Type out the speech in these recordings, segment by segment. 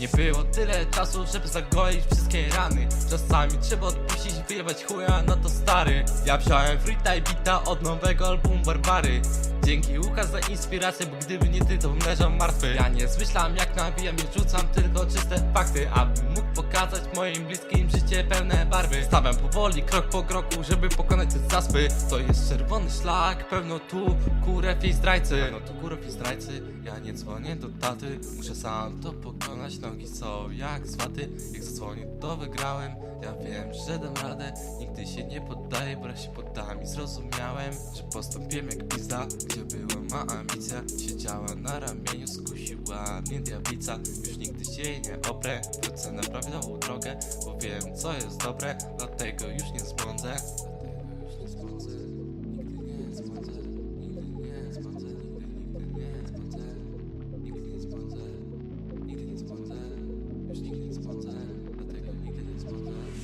Nie było tyle czasu, żeby zagoić wszystkie rany. Czasami trzeba odpuścić, wyjebać chuja, no to stary. Ja wziąłem freestyle bita od nowego albumu Barbary. Dzięki Łukasz za inspirację, bo gdyby nie ty, to bym leżał martwy. Ja nie zmyślam jak nabijam, nie rzucam tylko czyste fakty Abym mógł pokazać moim bliskim życie pełne barwy. Stawiam powoli, krok po kroku, żeby pokonać te zaspy. To jest czerwony szlak, pewno tu kurew i zdrajcy. Pewno tu kurew i zdrajcy, ja nie dzwonię do taty. Muszę sam to pokonać, nogi są jak z waty Jak zadzwonię to wygrałem, ja wiem, że dam radę. Nigdy się nie poddaję, bo raz się poddałem i zrozumiałem Że postąpiłem jak pizda, gdzie była ma ambicja. Siedziała na ramieniu, skusiła mnie diablica. Już się jej nie wrócę na prawidłową drogę Bo wiem co jest dobre, dlatego już nie zbłądzę.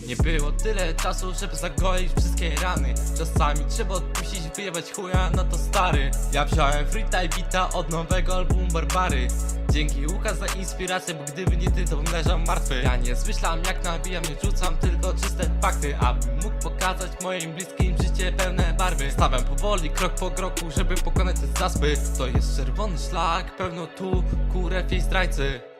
Nie było tyle czasu, żeby zagoić wszystkie rany. Czasami trzeba odpuścić, wyjebać chuja, no to stary. Ja wziąłem freestyle bita od nowego albumu Barbary Dzięki Łukasz za inspirację, bo gdyby nie ty, to bym leżał martwy. Ja nie zmyślam jak nabijam, nie rzucam tylko czyste fakty Abym mógł pokazać moim bliskim życie pełne barwy. Stawiam powoli, krok po kroku, żeby pokonać te zaspy. To jest czerwony szlak, pełno tu kurew i zdrajcy